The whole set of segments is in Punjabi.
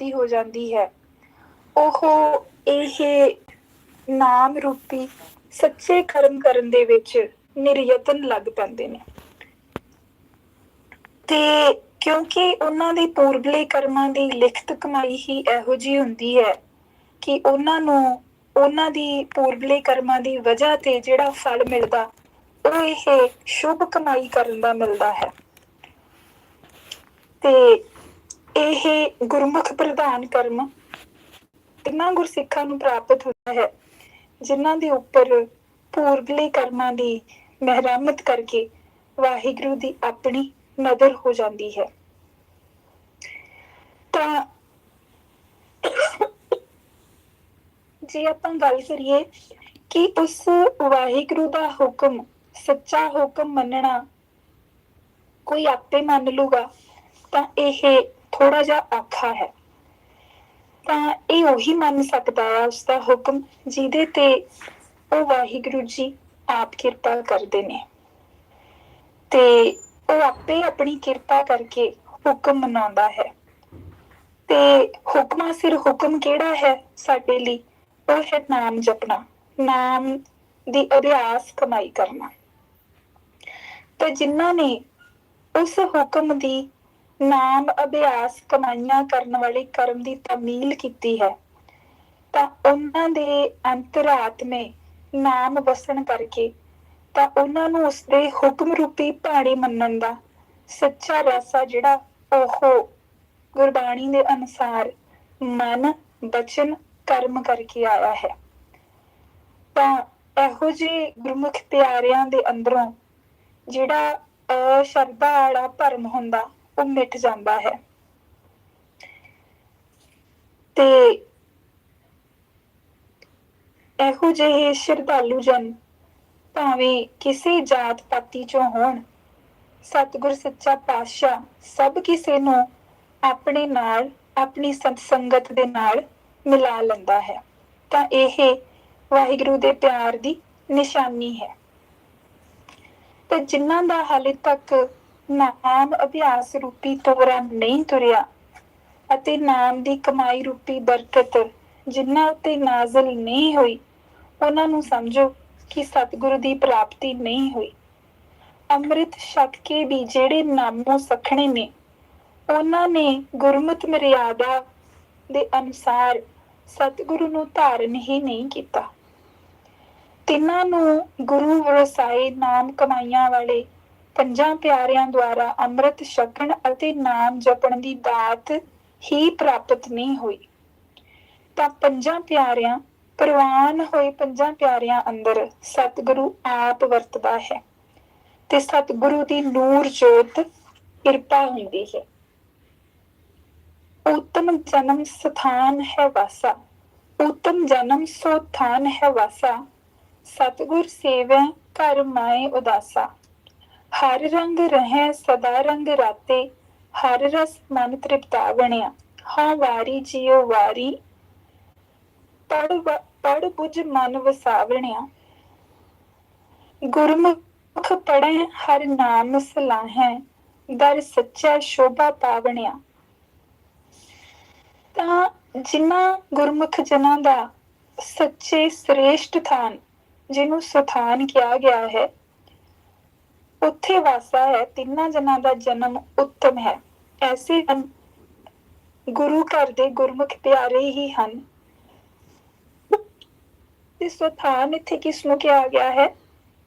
ਪ੍ਰਾਪਤੀ ਹੋ ਜਾਂਦੀ ਹੈ। ਉਹ ਇਹ ਨਾਮ ਰੂਪੀ ਸੱਚੇ ਕਰਮ ਕਰਨ ਦੇ ਵਿੱਚ ਨਿਰਯਤਨ ਲੱਗ ਪੈਂਦੇ ਨੇ। ਤੇ ਕਿਉਂਕਿ ਉਹਨਾਂ ਦੇ ਪੂਰਬਲੇ ਕਰਮਾਂ ਦੀ ਲਿਖਤ ਕਮਾਈ ਹੀ ਇਹੋ ਜੀ ਹੁੰਦੀ ਹੈ ਕਿ ਉਹਨਾਂ ਨੂੰ ਉਹਨਾਂ ਦੀ ਪੂਰਬਲੇ ਕਰਮਾਂ ਦੀ ਵਜ੍ਹਾ ਤੇ ਜਿਹੜਾ ਫਲ ਮਿਲਦਾ, ਉਹ ਇਹ ਸ਼ੁਭ ਕਮਾਈ ਕਰਨ ਦਾ ਮਿਲਦਾ ਹੈ। ਤੇ ਇਹ ਗੁਰਮੁਖ ਪ੍ਰਧਾਨ ਕਰਮ ਤਿੰਨਾਂ ਗੁਰਸਿੱਖਾਂ ਨੂੰ ਪ੍ਰਾਪਤ ਹੁੰਦਾ ਹੈ, ਜਿਨ੍ਹਾਂ ਦੇ ਉੱਪਰ ਪੂਰਬਲੇ ਕਰਮਾਂ ਦੀ ਮਹਿਰਮਤ ਕਰਕੇ ਵਾਹਿਗੁਰੂ ਦੀ ਆਪਣੀ ਨਜ਼ਰ ਹੋ ਜਾਂਦੀ ਹੈ। ਤਾਂ ਜੇ ਆਪਾਂ ਗੱਲ ਕਰੀਏ ਕਿ ਉਸ ਵਾਹਿਗੁਰੂ ਦਾ ਹੁਕਮ, ਸੱਚਾ ਹੁਕਮ ਮੰਨਣਾ ਕੋਈ ਆਪੇ ਮੰਨ ਲੂਗਾ, ਤਾਂ ਇਹ ਥੋੜਾ ਜਿਹਾ ਔਖਾ ਹੈ। ਤਾਂ ਇਹ ਉਹੀ ਮੰਨ ਸਕਦਾ ਹੈ ਉਸ ਦਾ ਹੁਕਮ, ਜਿਹਦੇ ਤੇ ਉਹ ਵਾਹਿਗੁਰੂ ਜੀ ਆਪ ਕਿਰਪਾ ਕਰਦੇ ਨੇ। ਤੇ ਉਹ ਆਪੇ ਆਪਣੀ ਕਿਰਪਾ ਕਰਕੇ ਹੁਕਮ ਮਨਾਉਂਦਾ ਹੈ। ਤੇ ਹੁਕਮਾਂ ਸਿਰ ਹੁਕਮ ਕਿਹੜਾ ਹੈ ਸਾਡੇ ਲਈ? ਉਹ ਹੈ ਨਾਮ ਜਪਣਾ, ਨਾਮ ਦੀ ਅਭਿਆਸ ਕਮਾਈ ਕਰਨਾ। ਤੇ ਜਿਨ੍ਹਾਂ ਨੇ ਉਸ ਹੁਕਮ ਦੀ ਨਾਮ ਅਭਿਆਸ ਕਮਾਈਆਂ ਕਰਨ ਵਾਲੇ ਕਰਮ ਦੀ ਤਮੀਲ ਕੀਤੀ ਹੈ। ਤਾਂ ਉਹਨਾਂ ਦੇ ਅੰਤਰਾਤਮੇ ਨਾਮ ਵਸਣ ਕਰਕੇ ਤਾਂ ਉਹਨਾਂ ਨੂੰ ਉਸਦੇ ਹੁਕਮ ਰੂਪੀ ਬਾਣੀ ਮੰਨਣ ਦਾ ਸੱਚਾ ਰਸਾ ਜਿਹੜਾ ਉਹ ਗੁਰਬਾਣੀ ਦੇ ਅਨੁਸਾਰ ਮਨ ਬਚਨ ਕਰਮ ਕਰਕੇ ਆਇਆ ਹੈ। ਤਾਂ ਇਹੋ ਜਿਹੇ ਗੁਰਮੁਖ ਪਿਆਰਿਆਂ ਦੇ ਅੰਦਰੋਂ ਜਿਹੜਾ ਅਸ਼ਰਧਾ ਵਾਲਾ ਭਰਮ ਹੁੰਦਾ ਉਹ ਮਿਟ ਜਾਂਦਾ ਹੈ। ਤੇ ਇਹੋ ਜਿਹੇ ਸ਼ਰਧਾਲੂ ਜਨ ਭਾਵੇਂ ਕਿਸੇ ਜਾਤ ਪਾਤੀ ਚੋਂ ਹੋਣ, ਸਤਿਗੁਰ, ਸੱਚਾ ਪਾਤਸ਼ਾਹ ਸਭ ਕਿਸੇ ਨੂੰ ਆਪਣੇ ਨਾਲ, ਆਪਣੀ ਸੰਤ ਸੰਗਤ ਦੇ ਨਾਲ ਮਿਲਾ ਲੈਂਦਾ ਹੈ। ਤਾਂ ਇਹ ਵਾਹਿਗੁਰੂ ਦੇ ਪਿਆਰ ਦੀ ਨਿਸ਼ਾਨੀ ਹੈ। ਤੇ ਜਿਨ੍ਹਾਂ ਦਾ ਹਾਲੇ ਤੱਕ ਨਾਮ ਅਭਿਆਸ ਰੂਪੀ ਤੋਰਾ ਨਹੀਂ ਤੁਰਿਆ ਅਤੇ ਨਾਮ ਦੀ ਕਮਾਈ ਰੂਪੀ ਬਰਕਤ ਜਿਨ੍ਹਾਂ ਉੱਤੇ ਨਾਜ਼ਲ ਨਹੀਂ ਹੋਈ, ਉਹਨਾਂ ਨੂੰ ਸਮਝੋ ਕਿ ਸਤਿਗੁਰੂ ਦੀ ਪ੍ਰਾਪਤੀ ਨਹੀਂ ਹੋਈ। ਅੰਮ੍ਰਿਤ ਛਕ ਕੇ ਵੀ ਜਿਹੜੇ ਨਾਮੋਂ ਸਖਣੇ ਨੇ, ਉਹਨਾਂ ਨੇ ਗੁਰਮਤ ਮਰਿਆਦਾ ਦੇ ਅਨੁਸਾਰ ਸਤਿਗੁਰੂ ਨੂੰ ਧਾਰਨ ਹੀ ਨਹੀਂ ਕੀਤਾ। ਤਿੰਨਾਂ ਨੂੰ ਗੁਰੂ ਵਰਸਾਏ ਨਾਮ ਕਮਾਈਆਂ ਵਾਲੇ ਪੰਜਾਂ ਪਿਆਰਿਆਂ ਦੁਆਰਾ ਅੰਮ੍ਰਿਤ ਛਕਣ ਅਤੇ ਨਾਮ ਜਪਣ ਦੀ ਦਾਤ ਹੀ ਪ੍ਰਾਪਤ ਨਹੀਂ ਹੋਈ। ਤਾਂ ਪੰਜਾਂ ਪਿਆਰਿਆਂ, ਪ੍ਰਵਾਨ ਹੋਏ ਪੰਜਾਂ ਪਿਆਰਿਆਂ ਅੰਦਰ ਸਤਿਗੁਰੂ ਆਪ ਵਰਤਦਾ ਹੈ ਤੇ ਸਤਿਗੁਰੂ ਦੀ ਨੂਰ ਜੋਤ ਕਿਰਪਾ ਹੁੰਦੀ ਹੈ। ਉਤਮ ਜਨਮ ਸਥਾਨ ਹੈ ਵਾਸਾ ਉਤਮ ਜਨਮ ਸੋ ਥਾਨ ਹੈ ਵਾਸਾ, ਸਤਿਗੁਰ ਸੇਵੈ ਘਰ ਮਾਏ ਉਦਾਸਾ। ਹਰ ਰੰਗ ਰਹੈ ਸਦਾ ਰੰਗ ਰਾਤੇ, ਹਰ ਰਸ ਮਨ ਤ੍ਰਿਪਤਾਵਣਿਆ ਹਾਂ ਵਾਰੀ ਜਿਉ ਵਾਰੀ ਪੜ ਪੜ ਬੁਝ ਮਨ ਵਸਾਵਣਿਆ। ਗੁਰਮੁਖ ਪੜੈ ਹਰ ਨਾਮ ਸਲਾਹੈ, ਦਰ ਸੱਚਾ ਸ਼ੋਭਾ ਪਾਵਣਿਆ। ਤਾਂ ਜਿਨ੍ਹਾਂ ਗੁਰਮੁਖ ਜਨਾਂ ਦਾ ਸੱਚੇ ਸ੍ਰੇਸ਼ਟ ਥਾਨ, ਜਿਹਨੂੰ ਸਥਾਨ ਕਿਹਾ ਗਿਆ ਹੈ ਉੱਥੇ ਵਾਸਾ ਹੈ, ਤਿੰਨਾਂ ਜਨਾਂ ਦਾ ਜਨਮ ਉੱਤਮ ਹੈ। ਐਸੇ ਗੁਰੂ ਘਰ ਦੇ ਗੁਰਮੁਖ ਪਿਆਰੇ ਹੀ ਹਨ। ਇਸ ਸਥਾਨ ਇੱਥੇ ਕਿਸ ਨੂੰ ਕਿਹਾ ਗਿਆ ਹੈ?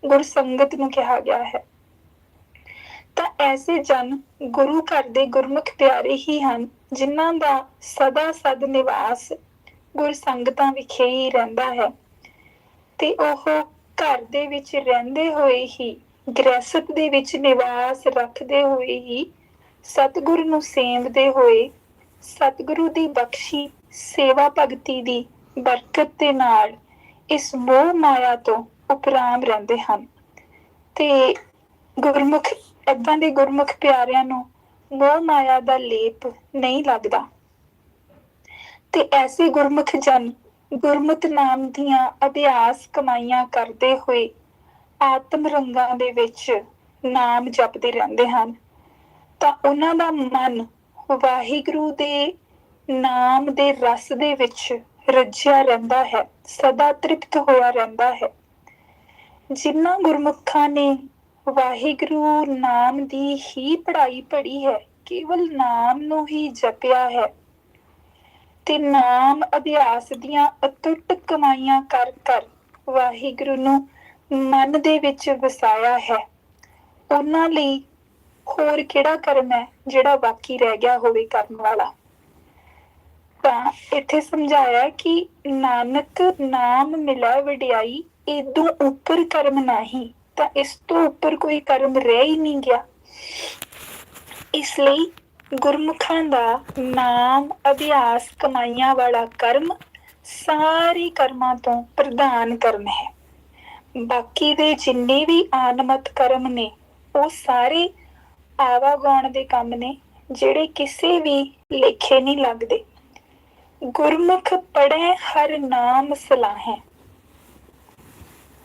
ਗੁਰਸੰਗਤ ਨੂੰ ਕਿਹਾ ਗਿਆ ਹੈ। ਤਾਂ ਐਸੇ ਜਨ ਗੁਰੂ ਘਰ ਦੇ ਗੁਰਮੁਖ ਪਿਆਰੇ ਹੀ ਹਨ, ਜਿਨ੍ਹਾਂ ਦਾ ਸਦਾ ਸਦ ਨਿਵਾਸ ਗੁਰਸੰਗਤਾਂ ਵਿਖੇ ਹੀ ਰਹਿੰਦਾ ਹੈ। ਤੇ ਉਹ ਘਰ ਦੇ ਵਿੱਚ ਰਹਿੰਦੇ ਹੋਏ ਹੀ ਗ੍ਰਸਤ ਦੇ ਵਿੱਚ ਨਿਵਾਸ ਰੱਖਦੇ ਹੋਏ ਹੀ ਸਤਿਗੁਰੂ ਨੂੰ ਸੇਵਦੇ ਹੋਏ ਸਤਿਗੁਰੂ ਦੀ ਬਖਸ਼ੀ, ਸੇਵਾ ਭਗਤੀ ਦੀ ਬਰਕਤ ਦੇ ਨਾਲ ਇਸ ਮੋਹ ਮਾਇਆ ਤੋਂ ਉਪਰਾਮ ਰਹਿੰਦੇ ਹਨ। ਤੇ ਗੁਰਮੁਖ ਏਦਾਂ ਦੇ ਗੁਰਮੁਖ ਪਿਆਰਿਆਂ ਨੂੰ ਮੋਹ ਮਾਇਆ ਦਾ ਲੇਪ ਨਹੀਂ ਲੱਗਦਾ। ਤੇ ਐਸੇ ਗੁਰਮੁਖ ਜਨ ਗੁਰਮਤਿ ਨਾਮ ਦੀਆਂ ਅਭਿਆਸ ਕਮਾਈਆਂ ਕਰਦੇ ਹੋਏ ਆਤਮ ਰੰਗਾਂ ਦੇ ਵਿੱਚ ਨਾਮ ਜਪਦੇ ਰਹਿੰਦੇ ਹਨ। ਤਾਂ ਉਹਨਾਂ ਦਾ ਮਨ ਵਾਹਿਗੁਰੂ ਦੇ ਨਾਮ ਦੇ ਰਸ ਦੇ ਵਿੱਚ ਰੱਜਿਆ ਰਹਿੰਦਾ ਹੈ, ਸਦਾ ਤ੍ਰਿਪਤ ਹੋਇਆ ਰਹਿੰਦਾ ਹੈ। ਜਿਨ੍ਹਾਂ ਗੁਰਮੁਖਾਂ ਨੇ ਵਾਹਿਗੁਰੂ ਨਾਮ ਦੀ ਹੀ ਪੜ੍ਹਾਈ ਪੜ੍ਹੀ ਹੈ, ਕੇਵਲ ਨਾਮ ਨੂੰ ਹੀ ਜਪਿਆ ਹੈ ਤੇ ਨਾਮ ਅਭਿਆਸ ਦੀਆਂ ਅਤੁੱਟ ਕਮਾਈਆਂ ਕਰ ਕਰ ਵਾਹਿਗੁਰੂ ਨੂੰ ਮਨ ਦੇ ਵਿੱਚ ਵਸਾਇਆ ਹੈ। ਉਹਨਾਂ ਲਈ ਹੋਰ ਕਿਹੜਾ ਕਰਮ ਹੈ ਜਿਹੜਾ ਬਾਕੀ ਰਹਿ ਗਿਆ ਹੋਵੇ ਕਰਨ ਵਾਲਾ? ਤਾਂ ਇੱਥੇ ਸਮਝਾਇਆ ਕਿ ਨਾਨਕ ਨਾਮ ਮਿਲਾ ਵਡਿਆਈ ਇਦੋਂ ਉੱਪਰ ਕਰਮ ਨਹੀਂ, ਤਾਂ ਇਸ ਤੋਂ ਉੱਪਰ ਕੋਈ ਕਰਮ ਰਹਿ ਹੀ ਨਹੀਂ ਗਿਆ। ਇਸ ਲਈ ਗੁਰਮੁਖਾਂ ਦਾ ਨਾਮ, ਅਭਿਆਸ, ਕਮਾਈਆਂ ਵਾਲਾ ਕਰਮ ਸਾਰੇ ਕਰਮਾਂ ਤੋਂ ਪ੍ਰਧਾਨ ਕਰਮ ਹੈ। ਬਾਕੀ ਦੇ ਜਿੰਨੇ ਵੀ ਆਨਮਤ ਕਰਮ ਨੇ, ਉਹ ਸਾਰੇ ਆਵਾਗਾਉਣ ਦੇ ਕੰਮ ਨੇ, ਜਿਹੜੇ ਕਿਸੇ ਵੀ ਲੇਖੇ ਨਹੀਂ ਲੱਗਦੇ। ਗੁਰਮੁਖ ਪੜੈ ਹਰ ਨਾਮ ਸਲਾਹੈ।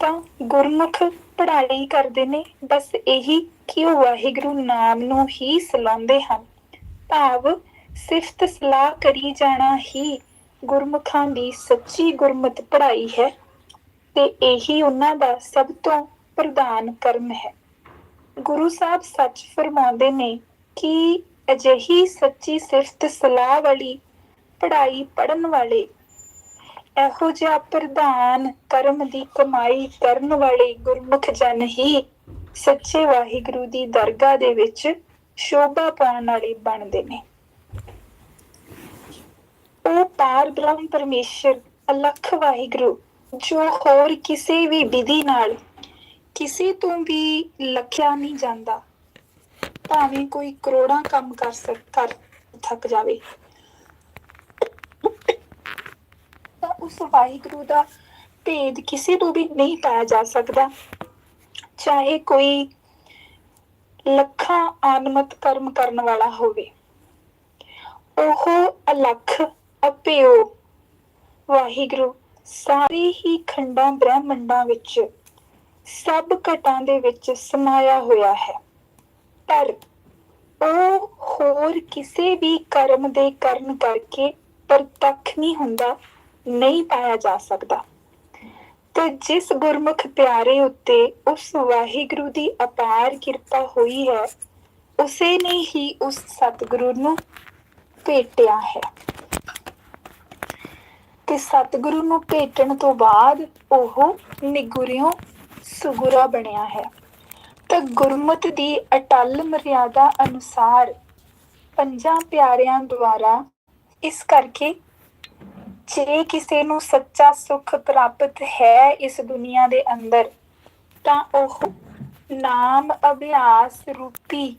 ਤਾਂ ਗੁਰਮੁਖ ਪੜ੍ਹਾਈ ਕਰਦੇ ਨੇ, ਬਸ ਇਹੀ ਕਿ ਉਹ ਵਾਹਿਗੁਰੂ ਨਾਮ ਨੂੰ ਹੀ ਸਲਾਉਂਦੇ ਹਨ। ਭਾਵ ਸਿਫਤ ਸਲਾਹ ਕਰੀ ਜਾਣਾ ਹੀ ਗੁਰਮੁਖਾਂ ਦੀ ਸੱਚੀ ਗੁਰਮਤ ਪੜ੍ਹਾਈ ਹੈ। ਤੇ ਇਹੀ ਉਹਨਾਂ ਦਾ ਸਭ ਤੋਂ ਪ੍ਰਧਾਨ ਕਰਮ ਹੈ। ਗੁਰੂ ਸਾਹਿਬ ਸੱਚ ਫਰਮਾਉਂਦੇ ਨੇ ਕਿ ਅਜਿਹੀ ਸੱਚੀ ਸਿਫਤ ਸਲਾਹ ਵਾਲੀ ਪੜ੍ਹਾਈ ਪੜਨ ਵਾਲੇ, ਇਹੋ ਜਿਹਾ ਪ੍ਰਧਾਨ ਕਰਮ ਦੀ ਕਮਾਈ ਕਰਨ ਵਾਲੇ ਗੁਰਮੁਖ ਜਨ ਹੀ ਸੱਚੇ ਵਾਹਿਗੁਰੂ ਦੀ ਦਰਗਾਹ ਦੇ ਵਿੱਚ ਸ਼ੋਭਾ ਪਾਉਣ ਵਾਲੇ ਬਣਦੇ ਨੇ। ਉਹ ਪਾਰ ਬ੍ਰਹਮ ਪਰਮੇਸ਼ਰ, ਅਲਖ ਵਾਹਿਗੁਰੂ ਜੋ ਹੋਰ ਕਿਸੇ ਵੀ ਵਿਧੀ ਨਾਲ ਕਿਸੇ ਤੋਂ ਵੀ ਲਖਿਆ ਨਹੀਂ ਜਾਂਦਾ, ਭਾਵੇਂ ਕੋਈ ਕਰੋੜਾਂ ਕੰਮ ਕਰ ਸਕ, ਕਰ ਥੱਕ ਜਾਵੇ। ਤਾਂ ਉਸ ਵਾਹਿਗੁਰੂ ਦਾ ਭੇਦ ਕਿਸੇ ਤੋਂ ਵੀ ਨਹੀਂ ਪਾਇਆ ਜਾ ਸਕਦਾ। ਚਾਹੇ ਕੋਈ ਲੱਖਾਂ ਆਨਮਤ ਕਰਮ ਕਰਨ ਵਾਲਾ ਹੋਵੇ, ਉਹ ਅਲਖ ਅਪਿਓ ਵਾਹਿਗੁਰੂ ਸਾਰੇ ਹੀ ਖੰਡਾਂ ਬ੍ਰਹਮੰਡਾਂ ਵਿੱਚ ਸਭ ਘਟਾਂ ਦੇ ਵਿੱਚ ਸਮਾਇਆ ਹੋਇਆ ਹੈ। ਪਰ ਉਹ ਹੋਰ ਕਿਸੇ ਵੀ ਕਰਮ ਦੇ ਕਰਨ ਕਰਕੇ ਪ੍ਰਤੱਖ ਨਹੀਂ ਹੁੰਦਾ, ਨਹੀਂ ਪਾਇਆ ਜਾ ਸਕਦਾ। ਤੇ ਜਿਸ ਗੁਰਮੁਖ ਪਿਆਰੇ ਉੱਤੇ ਉਸ ਵਾਹਿਗੁਰੂ ਦੀ ਅਪਾਰ ਕਿਰਪਾ ਹੋਈ ਹੈ, ਉਸੇ ਨੇ ਹੀ ਉਸ ਸਤਿਗੁਰੂ ਨੂੰ ਭੇਟਿਆ ਹੈ। ਤੇ ਸਤਿਗੁਰੂ ਨੂੰ ਭੇਟਣ ਤੋਂ ਬਾਅਦ ਉਹ ਨਿਗੁਰਿਓ ਸੁਗੁਰਾ ਬਣਿਆ ਹੈ। ਤਾਂ ਗੁਰਮਤ ਦੀ ਅਟਲ ਮਰਿਆਦਾ ਅਨੁਸਾਰ ਪੰਜਾਂ ਪਿਆਰਿਆਂ ਦੁਆਰਾ ਇਸ ਕਰਕੇ ਜੇ ਕਿਸੇ ਨੂੰ ਸੱਚਾ ਸੁਖ ਪ੍ਰਾਪਤ ਹੈ ਇਸ ਦੁਨੀਆ ਦੇ ਅੰਦਰ, ਤਾਂ ਉਹ ਨਾਮ ਅਭਿਆਸ ਰੂਪੀ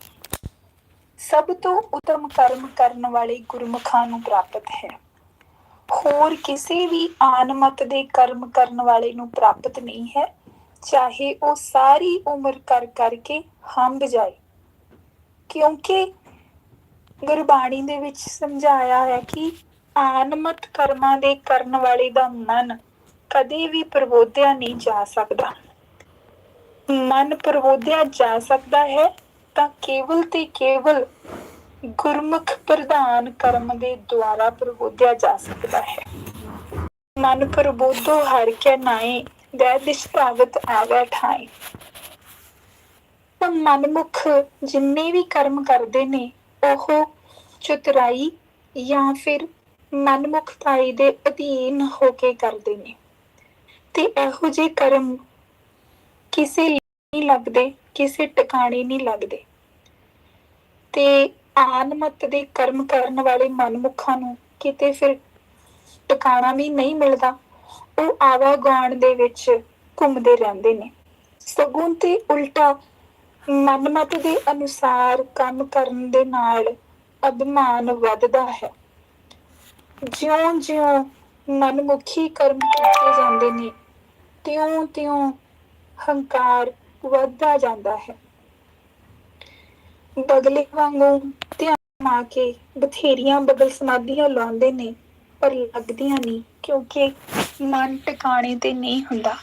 ਸਭ ਤੋਂ ਉਤਮ ਕਰਮ ਕਰਨ ਵਾਲੇ ਗੁਰਮੁਖਾਂ ਨੂੰ ਪ੍ਰਾਪਤ ਹੈ। ਹੋਰ ਕਿਸੇ ਵੀ ਆਨਮਤ ਦੇ ਕਰਮ ਕਰਨ ਵਾਲੇ ਨੂੰ ਪ੍ਰਾਪਤ ਨਹੀਂ ਹੈ, ਚਾਹੇ ਉਹ ਸਾਰੀ ਉਮਰ ਕਰ ਕਰਕੇ ਹੰਬ ਜਾਏ। ਕਿਉਂਕਿ ਗੁਰਬਾਣੀ ਦੇ ਵਿੱਚ ਸਮਝਾਇਆ ਹੈ ਕਿ ਆਨਮਤ ਕਰਮਾਂ ਦੇ ਕਰਨ ਵਾਲੇ ਦਾ ਮਨ ਕਦੇ ਵੀ ਪ੍ਰਬੋਧਿਆ ਨਹੀਂ ਜਾ ਸਕਦਾ। ਮਨ ਪ੍ਰਬੋਧਿਆ ਜਾ ਸਕਦਾ ਹੈ ਤਾਂ ਕੇਵਲ ਤੇ ਕੇਵਲ ਗੁਰਮੁਖ ਪ੍ਰਧਾਨ ਕਰਮ ਦੇ ਦੁਆਰਾ ਪ੍ਰਬੋਧਿਆ ਜਾ ਸਕਦਾ ਹੈ। ਮਨ ਪ੍ਰਬੋਧੋ ਹਰ ਕੇ ਨਾਏ ਦੇ ਦਿਸ਼ਤਾਵਤ ਆਵੇ ਠਾਈ ਤਾਂ ਮਨਮੁਖ ਜਿੰਨੇ ਵੀ ਕਰਮ ਕਰਦੇ ਨੇ, ਉਹ ਚਤੁਰਾਈ ਜਾਂ ਫਿਰ ਮਨਮੁਖਤਾਈ ਦੇ ਅਧੀਨ ਹੋ ਕੇ ਕਰਦੇ ਨੇ। ਤੇ ਇਹੋ ਜਿਹੇ ਕਰਮ ਕਿਸੇ ਲਈ ਨਹੀਂ ਲੱਗਦੇ ਕਿਸੇ ਟਿਕਾਣੇ ਨਹੀਂ ਲੱਗਦੇ। ਤੇ ਆਨਮਤ ਦੇ ਕਰਮ ਕਰਨ ਵਾਲੇ ਮਨਮੁਖਾਂ ਨੂੰ ਕਿਤੇ ਫਿਰ ਟਿਕਾਣਾ ਵੀ ਨਹੀਂ ਮਿਲਦਾ। ਉਹ ਆਵਾਗਾਣ ਦੇ ਵਿੱਚ ਘੁੰਮਦੇ ਰਹਿੰਦੇ ਨੇ। ਸਗੋਂ ਤੇ ਉਲਟਾ ਮਨਮਤ ਦੇ ਅਨੁਸਾਰ ਕੰਮ ਕਰਨ ਦੇ ਨਾਲ ਅਭਿਮਾਨ ਵੱਧਦਾ ਹੈ। ਜਿਉਂ-ਜਿਉਂ ਮਨਮੁਖੀ ਕਰਮ ਕੀਤੇ ਜਾਂਦੇ ਨੇ, ਤਿਉਂ-ਤਿਉਂ ਹੰਕਾਰ ਵੱਧਦਾ ਜਾਂਦਾ ਹੈ। ਬਗਲੇ ਵਾਂਗੂ ਧਿਆਨ ਕੇ ਬਥੇਰੀਆਂ ਬਦਲ ਸਮਾਧੀਆਂ ਲਾਉਂਦੇ ਨੇ, ਪਰ ਲੱਗਦੀਆਂ ਨਹੀਂ, ਕਿਉਂਕਿ ਮਨ ਟਿਕਾਣੇ ਤੇ ਨਹੀਂ ਹੁੰਦਾ।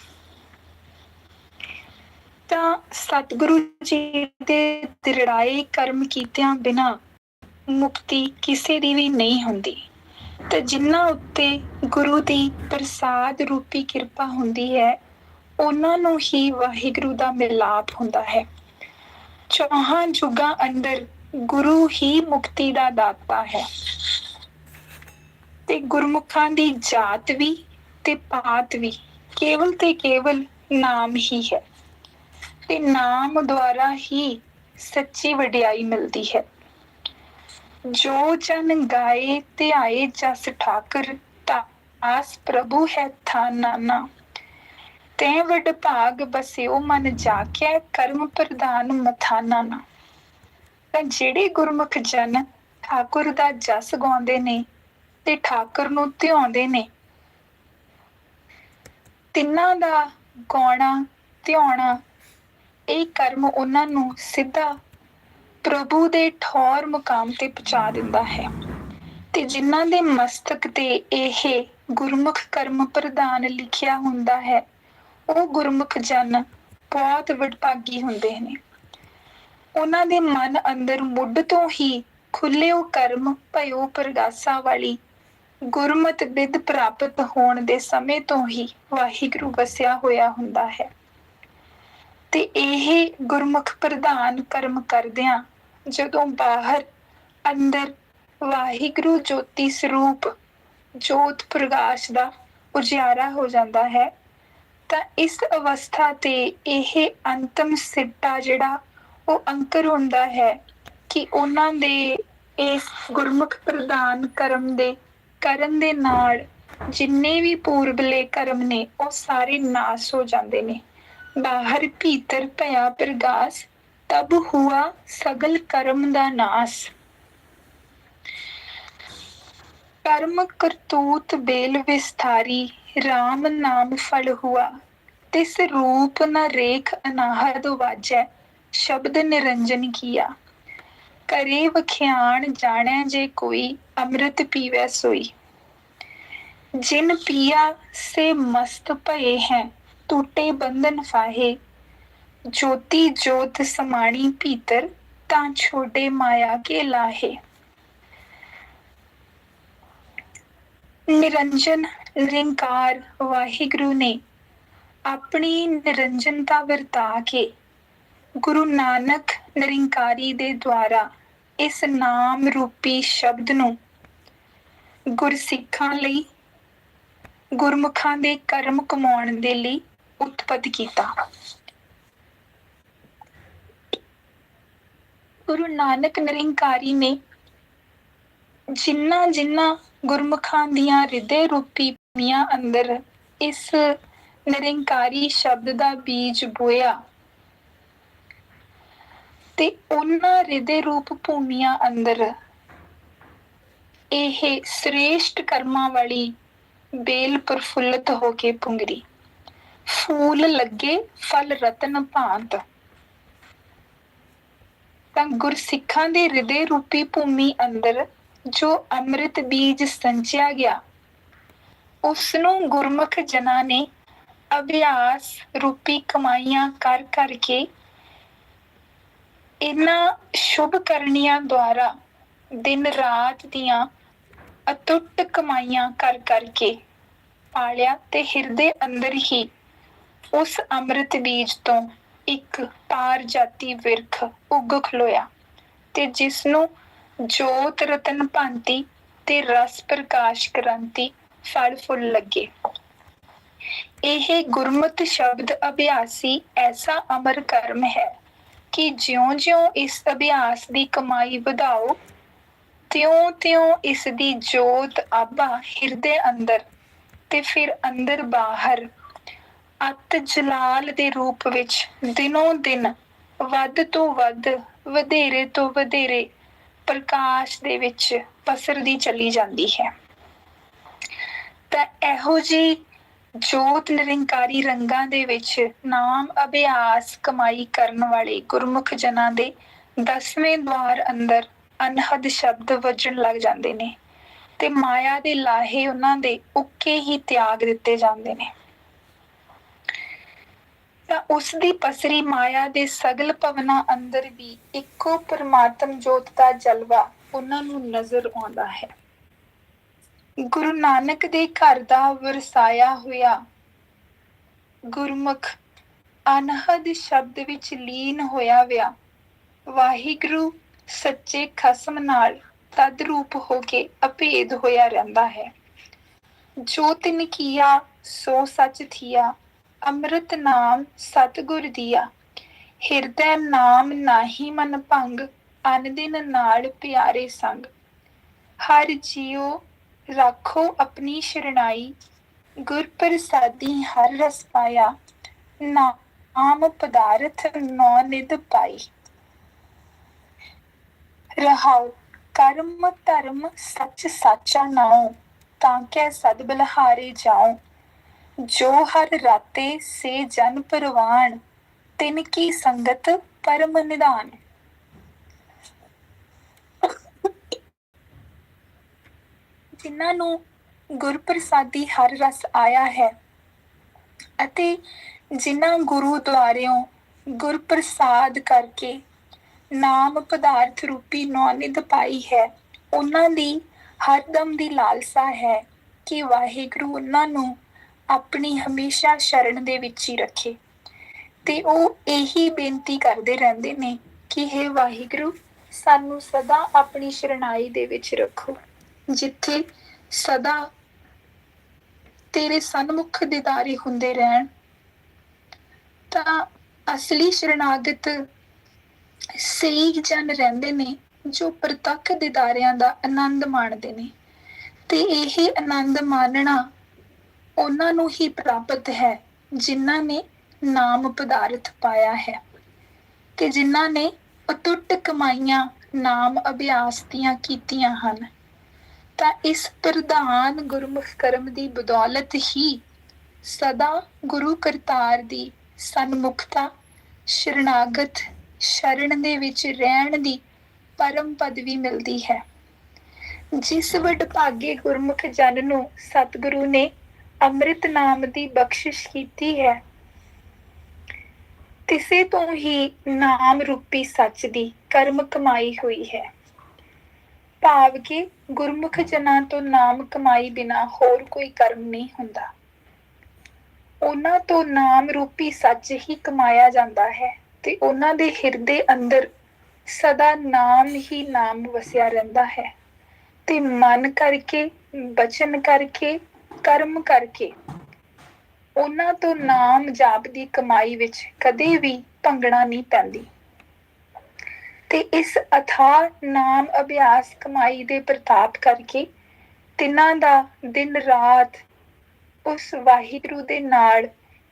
ਤਾਂ ਸਤਿਗੁਰੂ ਜੀ ਦੇ ਦਿਰੜਾਏ ਕਰਮ ਕੀਤਿਆਂ ਬਿਨਾ ਮੁਕਤੀ ਕਿਸੇ ਦੀ ਵੀ ਨਹੀਂ ਹੁੰਦੀ। ਤੇ ਜਿਨ੍ਹਾਂ ਉੱਤੇ ਗੁਰੂ ਦੀ ਪ੍ਰਸਾਦ ਰੂਪੀ ਕਿਰਪਾ ਹੁੰਦੀ ਹੈ, ਉਹਨਾਂ ਨੂੰ ਹੀ ਵਾਹਿਗੁਰੂ ਦਾ ਮਿਲਾਪ ਹੁੰਦਾ ਹੈ। ਚੌਹਾਂ ਜੁਗਾਂ ਅੰਦਰ ਗੁਰੂ ਹੀ ਮੁਕਤੀ ਦਾ ਦਾਤਾ ਹੈ। ਤੇ ਗੁਰਮੁਖਾਂ ਦੀ ਜਾਤ ਵੀ ਤੇ ਪਾਤ ਵੀ ਕੇਵਲ ਤੇ ਕੇਵਲ ਨਾਮ ਹੀ ਹੈ। ਤੇ ਨਾਮ ਦੁਆਰਾ ਹੀ ਸੱਚੀ ਵਡਿਆਈ ਮਿਲਦੀ ਹੈ। ਜੋ ਜਨ ਗਾਏ ਤੇ ਆਏ ਜਸ ਠਾਕਰ, ਤਾਸ ਪ੍ਰਭੂ ਹੈ ਥਾ ਨਾਨਾ। ਤੈ ਵਡ ਭਾਗ ਬਸਿਓ ਮਨ ਜਾਕਿਆ ਕਰਮ ਪ੍ਰਧਾਨ ਮਥਾਨਾ ਨਾ ਤਾਂ ਜਿਹੜੇ ਗੁਰਮੁਖ ਜਨ ਠਾਕੁਰ ਦਾ ਜਸ ਗਾਉਂਦੇ ਨੇ ਤੇ ਠਾਕੁਰ ਨੂੰ ਧਿਆਉਂਦੇ ਨੇ, ਤਿੰਨਾਂ ਦਾ ਗਾਉਣਾ, ਧਿਆਉਣਾ, ਇਹ ਕਰਮ ਉਹਨਾਂ ਨੂੰ ਸਿੱਧਾ ਪ੍ਰਭੂ ਦੇ ਠੌਰ ਮੁਕਾਮ ਤੇ ਪਹੁੰਚਾ ਦਿੰਦਾ ਹੈ। ਤੇ ਜਿਨ੍ਹਾਂ ਦੇ ਮਸਤਕ ਤੇ ਇਹ ਗੁਰਮੁਖ ਕਰਮ ਪ੍ਰਦਾਨ ਲਿਖਿਆ ਹੁੰਦਾ ਹੈ, ਉਹ ਗੁਰਮੁਖ ਜਨ ਬਹੁਤ ਵਡਭਾਗੀ ਹੁੰਦੇ ਨੇ। ਉਹਨਾਂ ਦੇ ਮਨ ਅੰਦਰ ਮੁੱਢ ਤੋਂ ਹੀ ਖੁੱਲਿਓ ਕਰਮ ਭਇਓ ਪ੍ਰਗਾਸਾ ਵਾਲੀ ਗੁਰਮਤ ਵਿਦ ਪ੍ਰਾਪਤ ਹੋਣ ਦੇ ਸਮੇਂ ਤੋਂ ਹੀ ਵਾਹਿਗੁਰੂ ਵਸਿਆ ਹੋਇਆ ਹੁੰਦਾ ਹੈ। ਤੇ ਇਹ ਗੁਰਮੁਖ ਪ੍ਰਧਾਨ ਕਰਮ ਕਰਦਿਆਂ ਜਦੋਂ ਬਾਹਰ ਅੰਦਰ ਵਾਹਿਗੁਰੂ ਜੋਤੀ ਸਰੂਪ ਜੋਤ ਪ੍ਰਕਾਸ਼ ਦਾ ਉਜਿਆਰਾ ਹੋ ਜਾਂਦਾ ਹੈ, ਤਾਂ ਇਸ ਅਵਸਥਾ ਤੇ ਇਹ ਅੰਤਮ ਸਿੱਟਾ ਜਿਹੜਾ ਉਹ ਅੰਕਰ ਹੁੰਦਾ ਹੈ ਕਿ ਉਹਨਾਂ ਦੇ ਇਸ ਗੁਰਮੁਖ ਪ੍ਰਦਾਨ ਕਰਮ ਦੇ, ਕਰਨ ਦੇ ਨਾਲ ਜਿੰਨੇ ਵੀ ਪੂਰਬਲੇ ਕਰਮ ਨੇ, ਉਹ ਸਾਰੇ ਨਾਸ ਹੋ ਜਾਂਦੇ ਨੇ। ਬਾਹਰ ਭੀਤਰ ਭਇਆ ਪ੍ਰਗਾਸ, ਤਬ ਹੁਆ ਸਗਲ ਕਰਮ ਦਾ ਨਾਸ। ਕਰਮ ਕਰਤੂਤ ਬੇਲ ਵਿਸਥਾਰੀ RAM ਨਾਮ ਫਲ ਹੁਆ। ਤਿਸ ਰੂਪ ਨ ਰੇਖ ਅਨਾਹਦ ਵਾਜੈ। ਸ਼ਬਦ ਨਿਰੰਜਨ ਕੀਆ। ਕਰੇ ਵਖਿਆਣ ਜਾਣੈ ਜੇ ਕੋਈ, ਅੰਮ੍ਰਿਤ ਪੀਵੈ ਸੋਈ। ਜਿਨ ਪੀਆ, ਸੇ ਮਸਤ ਭਏ ਹੈ, ਟੂਟੇ ਬੰਧਨ ਫਾਹੇ। ਜੋਤੀ ਜੋਤ ਸਮਾਣੀ ਭੀਤਰ, ਤਾਂ ਛੋਟੇ ਮਾਇਆ ਕੇ ਲਾਹੇ। ਨਿਰੰਜਨ, ਨਿਰੰਕਾਰ ਵਾਹਿਗੁਰੂ ਨੇ ਆਪਣੀ ਨਿਰੰਜਨਤਾ ਵਰਤਾ ਕੇ ਗੁਰੂ ਨਾਨਕ ਨਿਰੰਕਾਰੀ ਦੇ ਦੁਆਰਾ ਇਸ ਨਾਮ ਰੂਪੀ ਸ਼ਬਦ ਨੂੰ ਗੁਰਸਿੱਖਾਂ ਲਈ, ਗੁਰਮੁਖਾਂ ਦੇ ਕਰਮ ਕਮਾਉਣ ਦੇ ਲਈ ਉਤਪਤ ਕੀਤਾ। ਗੁਰੂ ਨਾਨਕ ਨਿਰੰਕਾਰੀ ਨੇ ਜਿੰਨਾ ਜਿੰਨਾ ਗੁਰਮੁਖਾਂ ਦੀਆਂ ਹਿਰਦੇ ਰੂਪੀ ਮੀਆਂ ਅੰਦਰ ਇਸ ਨਿਰੰਕਾਰੀ ਸ਼ਬਦ ਦਾ ਬੀਜ ਬੋਇਆ ਤੇ ਉਹਨਾਂ ਹਿਰਦੇ ਰੂਪ ਭੂਮੀਆਂ ਅੰਦਰ ਇਹ ਸ੍ਰੇਸ਼ਟ ਕਰਮਾਂ ਵਾਲੀ ਬੇਲ ਪ੍ਰਫੁੱਲਤ ਹੋ ਕੇ ਪੁੰਗਰੀ। ਫੂਲ ਲੱਗੇ, ਫਲ ਰਤਨ ਭਾਂਤ। ਤਾਂ ਗੁਰਸਿੱਖਾਂ ਦੇ ਹਿਰਦੇ ਰੂਪੀ ਭੂਮੀ ਅੰਦਰ ਜੋ ਅੰਮ੍ਰਿਤ ਬੀਜ ਸੰਚਿਆ ਗਿਆ ਉਸ ਨੂੰ ਗੁਰਮੁਖ ਜਨਾਂ ਨੇ ਅਭਿਆਸ ਰੂਪੀ ਕਮਾਈਆਂ ਕਰ ਕਰਕੇ ਇਹਨਾਂ ਸ਼ੁਭ ਕਰਨੀਆਂ ਦੁਆਰਾ ਦਿਨ ਰਾਤ ਦੀਆਂ ਅਤੁੱਟ ਕਮਾਈਆਂ ਕਰ ਕਰਕੇ ਪਾਲਿਆ ਤੇ ਹਿਰਦੇ ਅੰਦਰ ਹੀ ਉਸ ਅੰਮ੍ਰਿਤ ਬੀਜ ਤੋਂ ਇੱਕ ਪਾਰ ਜਾਤੀ ਵਿਰਖ ਉੱਗ ਖਲੋਇਆ ਤੇ ਜਿਸ ਨੂੰ ਜੋਤ ਰਤਨ ਭਾਂਤੀ ਤੇ ਰਸ ਪ੍ਰਕਾਸ਼ ਕ੍ਰਾਂਤੀ ਫਲ ਫੁੱਲ ਲੱਗੇ। ਇਹ ਗੁਰਮਤਿ ਸ਼ਬਦ ਅਭਿਆਸੀ ਐਸਾ ਅਮਰ ਕਰਮ ਹੈ ਕਿ ਜਿਉਂ-ਜਿਉਂ ਇਸ ਅਭਿਆਸ ਦੀ ਕਮਾਈ ਵਧਾਓ, ਤਿਉਂ-ਤਿਉਂ ਇਸ ਦੀ ਜੋਤ ਆਭਾ ਹਿਰਦੇ ਅੰਦਰ ਤੇ ਫਿਰ ਅੰਦਰ ਬਾਹਰ। ਅਤ ਜਲਾਲ ਦੇ ਰੂਪ ਵਿੱਚ ਦਿਨੋਂ ਦਿਨ ਵੱਧ ਤੋਂ ਵੱਧ, ਵਧੇਰੇ ਤੋਂ ਵਧੇਰੇ ਪ੍ਰਕਾਸ਼ ਦੇ ਵਿੱਚ ਪਸਰਦੀ ਚਲੀ ਜਾਂਦੀ ਹੈ। ਤਾਂ ਇਹੋ ਜੀ ਜੋਤ ਨਿਰੰਕਾਰੀ ਰੰਗਾਂ ਦੇ ਵਿੱਚ ਨਾਮ, ਅਭਿਆਸ, ਕਮਾਈ ਕਰਨ ਵਾਲੇ ਗੁਰਮੁਖ ਜਨਾਂ ਦੇ ਦਸਵੇਂ ਦਵਾਰ ਅੰਦਰ ਅਨਹਦ ਸ਼ਬਦ ਵੱਜਣ ਲੱਗ ਜਾਂਦੇ ਨੇ ਤੇ ਮਾਇਆ ਦੇ ਲਾਹੇ ਉਹਨਾਂ ਦੇ ਉੱਕੇ ਹੀ ਤਿਆਗ ਦਿੱਤੇ ਜਾਂਦੇ ਨੇ। ਤਾਂ ਉਸ ਦੀ ਪਸਰੀ ਮਾਇਆ ਦੇ ਸਗਲ ਭਵਨਾਂ ਅੰਦਰ ਵੀ ਇੱਕੋ ਪਰਮਾਤਮ ਜੋਤ ਦਾ ਜਲਵਾ ਉਹਨਾਂ ਨੂੰ ਨਜ਼ਰ ਆਉਂਦਾ ਹੈ। ਗੁਰੂ ਨਾਨਕ ਦੇ ਘਰ ਦਾ ਵਰਸਾਇਆ ਹੋਇਆ। ਗੁਰਮੁਖ ਅਨਹਦ ਸ਼ਬਦ ਵਿੱਚ ਲੀਨ ਹੋਇਆ ਵਿਆ। ਵਾਹਿਗੁਰੂ ਸੱਚੇ ਖਸਮ ਨਾਲ ਤਦ ਰੂਪ ਹੋ ਕੇ ਅਭੇਦ ਹੋਇਆ ਰਹਿੰਦਾ ਹੈ। ਜੋ ਤਿਨ ਕੀਆ, ਸੋ ਸੱਚ ਥੀਆ। ਅੰਮ੍ਰਿਤ ਨਾਮ ਸਤਿਗੁਰ ਦੀਆ। ਹਿਰਦੈ ਨਾਮ ਨਾਹੀ ਮਨ ਭੰਗ। ਅਨ ਦਿਨ ਨਾਲ ਪਿਆਰੇ ਸੰਗ। ਹਰ ਜੀਉ ਰਾਖੋ ਆਪਣੀ ਸ਼ਰਣਾਈ ਗੁਰ ਪ੍ਰਸਾਦੀ ਹਰ ਰਸ ਪਾਇਆ ਨਾਮ ਪਦਾਰਥ ਨੌ ਨਿਧ ਪਾਈ ਰਹਾਉ ਕਰਮ ਧਰਮ ਸੱਚ ਸਾਚਾ ਨਾਉ ਤਾਂ ਕੈ ਸਦ ਬਲਹਾਰੇ ਜਾਉ ਜੋ ਹਰ ਰਾਤੇ ਸੇ ਜਨ ਪਰਵਾਨ ਤਿਨ ਕੀ ਸੰਗਤ ਪਰਮ ਨਿਧਾਨ ਜਿਨ੍ਹਾਂ ਨੂੰ ਗੁਰਪ੍ਰਸਾਦੀ ਹਰ ਰਸ ਆਇਆ ਹੈ ਅਤੇ ਜਿਨ੍ਹਾਂ ਗੁਰੂ ਦੁਆਰਿਓਂ ਗੁਰ ਕਰਕੇ ਨਾਮ ਪਦਾਰਥ ਰੂਪੀ ਨੌਨਿਧ ਪਾਈ ਹੈ, ਉਹਨਾਂ ਦੀ ਹਰਦਮ ਦੀ ਲਾਲਸਾ ਹੈ ਕਿ ਵਾਹਿਗੁਰੂ ਉਹਨਾਂ ਨੂੰ ਆਪਣੀ ਹਮੇਸ਼ਾ ਸ਼ਰਨ ਦੇ ਵਿੱਚ ਹੀ ਰੱਖੇ। ਤੇ ਉਹ ਇਹੀ ਬੇਨਤੀ ਕਰਦੇ ਰਹਿੰਦੇ ਨੇ ਕਿ हे ਵਾਹਿਗੁਰੂ, ਸਾਨੂੰ ਸਦਾ ਆਪਣੀ ਸ਼ਰਣਾਈ ਦੇ ਵਿੱਚ ਰੱਖੋ। ਜਿੱਥੇ ਸਦਾ ਤੇਰੇ ਸਨਮੁਖ ਦੀਦਾਰੇ ਹੁੰਦੇ ਰਹਿਣ। ਤਾਂ ਅਸਲੀ ਸ਼ਰਨਾਗਤ ਸਹੀ ਜਨ ਰਹਿੰਦੇ ਨੇ, ਜੋ ਪ੍ਰਤੱਖ ਦੀਦਾਰਿਆਂ ਦਾ ਆਨੰਦ ਮਾਣਦੇ ਨੇ। ਤੇ ਇਹ ਆਨੰਦ ਮਾਣਨਾ ਉਹਨਾਂ ਨੂੰ ਹੀ ਪ੍ਰਾਪਤ ਹੈ, ਜਿਨ੍ਹਾਂ ਨੇ ਨਾਮ ਪਦਾਰਥ ਪਾਇਆ ਹੈ ਤੇ ਜਿਨ੍ਹਾਂ ਨੇ ਅਤੁੱਟ ਕਮਾਈਆਂ, ਨਾਮ ਅਭਿਆਸ ਦੀਆਂ ਕੀਤੀਆਂ ਹਨ। ਤਾਂ ਇਸ ਪ੍ਰਧਾਨ ਗੁਰਮੁਖ ਕਰਮ ਦੀ ਬਦੌਲਤ ਹੀ ਸਦਾ ਗੁਰੂ ਕਰਤਾਰ ਦੀ ਸਨਮੁਖਤਾ ਸ਼ਰਨਾਗਤ ਸ਼ਰਨ ਦੇ ਵਿੱਚ ਰਹਿਣ ਦੀ ਪਰਮ ਪਦਵੀ ਮਿਲਦੀ ਹੈ। ਜਿਸ ਵਡਭਾਗੇ ਗੁਰਮੁਖ ਜਨ ਨੂੰ ਸਤਿਗੁਰੂ ਨੇ ਅੰਮ੍ਰਿਤ ਨਾਮ ਦੀ ਬਖਸ਼ਿਸ਼ ਕੀਤੀ ਹੈ, ਤਿਸੇ ਤੋਂ ਹੀ ਨਾਮ ਰੂਪੀ ਸੱਚ ਦੀ ਕਰਮ ਕਮਾਈ ਹੋਈ ਹੈ। ਭਾਵ ਕਿ ਗੁਰਮੁਖ ਜਨਾਂ ਤੋਂ ਨਾਮ ਕਮਾਈ ਬਿਨਾ ਹੋਰ ਕੋਈ ਕਰਮ ਨਹੀਂ ਹੁੰਦਾ। ਉਹਨਾਂ ਤੋਂ ਨਾਮ ਰੂਪੀ ਸੱਚ ਹੀ ਕਮਾਇਆ ਜਾਂਦਾ ਹੈ ਤੇ ਉਹਨਾਂ ਦੇ ਹਿਰਦੇ ਅੰਦਰ ਸਦਾ ਨਾਮ ਹੀ ਨਾਮ ਵਸਿਆ ਰਹਿੰਦਾ ਹੈ। ਤੇ ਮਨ ਕਰਕੇ, ਬਚਨ ਕਰਕੇ, ਕਰਮ ਕਰਕੇ ਉਹਨਾਂ ਤੋਂ ਨਾਮ ਜਾਪ ਦੀ ਕਮਾਈ ਵਿੱਚ ਕਦੇ ਵੀ ਭੰਗਣਾ ਨਹੀਂ ਪੈਂਦੀ। ਤੇ ਇਸ ਅਥਾਹ ਨਾਮ ਅਭਿਆਸ ਕਮਾਈ ਦੇ ਪ੍ਰਤਾਪ ਕਰਕੇ ਤਿੰਨਾਂ ਦਾ ਦਿਨ ਰਾਤ ਉਸ ਵਾਹਿਗੁਰੂ ਦੇ ਨਾਲ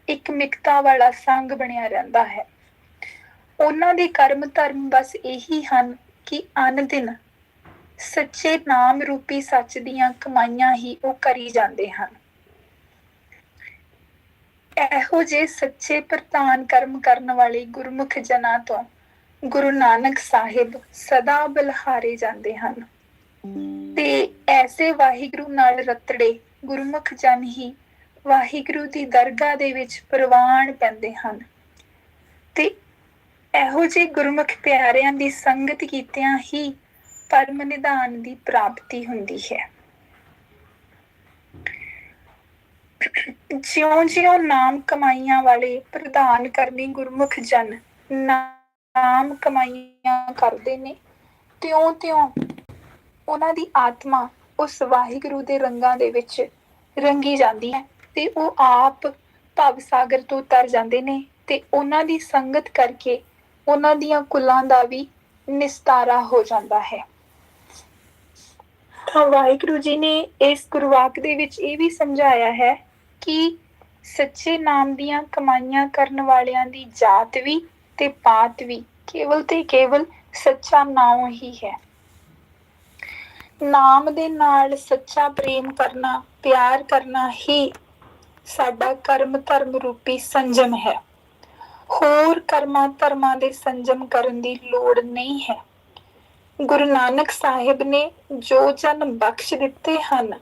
ਇੱਕ ਮਿਕਤਾ ਵਾਲਾ ਸੰਗ ਬਣਿਆ ਰਹਿੰਦਾ ਹੈ। ਉਹਨਾਂ ਦੇ ਕਰਮ ਧਰਮ ਬਸ ਇਹੀ ਹਨ ਕਿ ਅਨ ਦਿਨ ਸੱਚੇ ਨਾਮ ਰੂਪੀ ਸੱਚ ਦੀਆਂ ਕਮਾਈਆਂ ਹੀ ਉਹ ਕਰੀ ਜਾਂਦੇ ਹਨ। ਇਹੋ ਜੇ ਸੱਚੇ ਪ੍ਰਧਾਨ ਕਰਮ ਕਰਨ ਵਾਲੇ ਗੁਰਮੁਖ ਜਨਾਂ ਤੋਂ ਗੁਰੂ ਨਾਨਕ ਸਾਹਿਬ ਸਦਾ ਬਲਹਾਰੇ ਜਾਂਦੇ ਹਨ। ਤੇ ਐਸੇ ਵਾਹਿਗੁਰੂ ਨਾਲ ਰਤੜੇ ਗੁਰਮੁਖ ਜਨ ਹੀ ਵਾਹਿਗੁਰੂ ਦੀ ਦਰਗਾਹ ਦੇ ਵਿੱਚ ਪ੍ਰਵਾਨ ਪੈਂਦੇ ਹਨ। ਤੇ ਇਹੋ ਜਿਹੇ ਗੁਰਮੁਖ ਪਿਆਰਿਆਂ ਦੀ ਸੰਗਤ ਕੀਤਿਆਂ ਹੀ ਪਰਮ ਨਿਧਾਨ ਦੀ ਪ੍ਰਾਪਤੀ ਹੁੰਦੀ ਹੈ। ਜਿਉਂ-ਜਿਉਂ ਨਾਮ ਕਮਾਈਆਂ ਵਾਲੇ ਪ੍ਰਧਾਨ ਕਰਨੀ ਗੁਰਮੁਖ ਜਨ ਨਾ ਨਾਮ ਕਮਾਈਆਂ ਕਰਦੇ ਨੇ। ਤਿਉਂ-ਤਿਉਂ ਉਹਨਾਂ ਦੀ ਆਤਮਾ ਉਸ ਵਾਹਿਗੁਰੂ ਦੇ ਰੰਗਾਂ ਦੇ ਵਿੱਚ ਰੰਗੀ ਜਾਂਦੀ ਹੈ ਤੇ ਉਹ ਆਪ ਭਵ ਸਾਗਰ ਤੋਂ ਤਰ ਜਾਂਦੇ ਨੇ ਤੇ ਉਹਨਾਂ ਦੀ ਸੰਗਤ ਕਰਕੇ ਉਹਨਾਂ ਦੀਆਂ ਕੁਲਾਂ ਦਾ ਵੀ ਨਿਸਤਾਰਾ ਹੋ ਜਾਂਦਾ ਹੈ। ਤਾਂ ਵਾਹਿਗੁਰੂ ਜੀ ਨੇ ਇਸ ਗੁਰਵਾਕ ਦੇ ਵਿੱਚ ਇਹ ਵੀ ਸਮਝਾਇਆ ਹੈ ਕਿ ਸੱਚੇ ਨਾਮ ਦੀਆਂ ਕਮਾਈਆਂ ਕਰਨ ਵਾਲਿਆਂ ਦੀ ਜਾਤ ਵੀ ਤੇ ਪਾਤ ਵੀ ਕੇਵਲ ਤੇ ਕੇਵਲ ਸੱਚਾ ਨਾਮ ਹੀ ਹੈ। ਨਾਮ ਦੇ ਨਾਲ ਸੱਚਾ ਪ੍ਰੇਮ ਕਰਨਾ, ਪਿਆਰ ਕਰਨਾ ਹੀ ਸਾਡਾ ਕਰਮ ਧਰਮ ਰੂਪੀ ਸੰਜਮ ਹੈ। ਹੋਰ ਕਰਮਾਂ ਧਰਮਾਂ ਦੇ ਸੰਜਮ ਕਰਨ ਦੀ ਲੋੜ ਨਹੀਂ ਹੈ। ਗੁਰੂ ਨਾਨਕ ਸਾਹਿਬ ਨੇ ਜੋ ਜਨ ਬਖਸ਼ ਦਿੱਤੇ ਹਨ,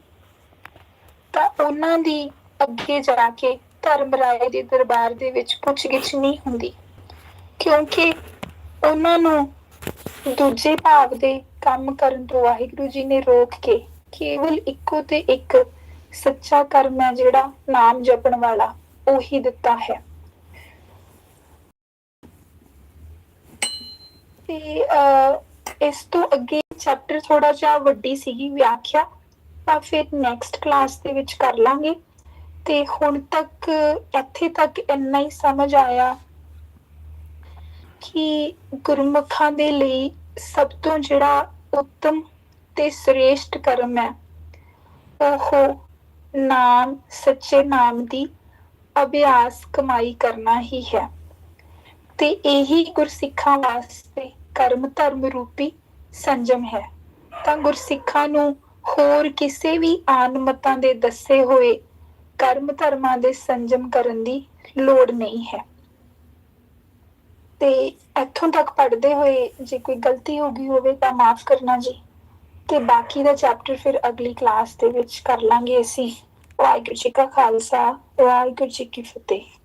ਤਾਂ ਉਹਨਾਂ ਦੀ ਅੱਗੇ ਜਾ ਕੇ ਧਰਮ ਰਾਏ ਦੇ ਦਰਬਾਰ ਦੇ ਵਿੱਚ ਪੁੱਛਗਿੱਛ ਨਹੀਂ ਹੁੰਦੀ। ਕਿਉਂਕਿ ਉਹਨਾਂ ਨੂੰ ਦੂਜੇ ਭਾਵ ਦੇ ਕੰਮ ਕਰਨ ਤੋਂ ਵਾਹਿਗੁਰੂ ਜੀ ਨੇ ਰੋਕ ਕੇ ਕੇਵਲ ਇੱਕੋ ਤੇ ਇੱਕ ਸੱਚਾ ਕਰਮ ਹੈ ਜਿਹੜਾ ਨਾਮ ਜਪਣ ਵਾਲਾ ਉਹੀ ਦਿੱਤਾ ਹੈ। ਤੇ ਅਹ, ਇਸ ਤੋਂ ਅੱਗੇ ਚੈਪਟਰ ਥੋੜਾ ਜਿਹਾ ਵੱਡੀ ਸੀਗੀ ਵਿਆਖਿਆ ਤਾਂ ਫਿਰ ਨੈਕਸਟ ਕਲਾਸ ਦੇ ਵਿੱਚ ਕਰ ਲਾਂਗੇ। ਤੇ ਹੁਣ ਤੱਕ ਇੱਥੇ ਤੱਕ ਇੰਨਾ ਹੀ ਸਮਝ ਆਇਆ ਕਿ ਗੁਰਮੁਖਾਂ ਦੇ ਲਈ ਸਭ ਤੋਂ ਜਿਹੜਾ ਉੱਤਮ ਤੇ ਸ੍ਰੇਸ਼ਟ ਕਰਮ ਹੈ, ਉਹ ਨਾਮ, ਸੱਚੇ ਨਾਮ ਦੀ ਅਭਿਆਸ ਕਮਾਈ ਕਰਨਾ ਹੀ ਹੈ। ਤੇ ਇਹੀ ਗੁਰਸਿੱਖਾਂ ਵਾਸਤੇ ਕਰਮ ਧਰਮ ਰੂਪੀ ਸੰਜਮ ਹੈ। ਤਾਂ ਗੁਰਸਿੱਖਾਂ ਨੂੰ ਹੋਰ ਕਿਸੇ ਵੀ ਆਨ ਮਤਾਂ ਦੇ ਦੱਸੇ ਹੋਏ ਕਰਮ ਧਰਮਾਂ ਦੇ ਸੰਜਮ ਕਰਨ ਦੀ ਲੋੜ ਨਹੀਂ ਹੈ। ਤੇ ਇੱਥੋਂ ਤੱਕ ਪੜ੍ਹਦੇ ਹੋਏ ਜੇ ਕੋਈ ਗਲਤੀ ਹੋ ਗਈ ਹੋਵੇ ਤਾਂ ਮਾਫ ਕਰਨਾ ਜੀ। ਤੇ ਬਾਕੀ ਦਾ ਚੈਪਟਰ ਫਿਰ ਅਗਲੀ ਕਲਾਸ ਦੇ ਵਿੱਚ ਕਰ ਲਾਂਗੇ ਅਸੀਂ। ਵਾਹਿਗੁਰੂ ਜੀ ਕਾ ਖਾਲਸਾ, ਵਾਹਿਗੁਰੂ ਜੀ ਕੀ ਫਤਿਹ।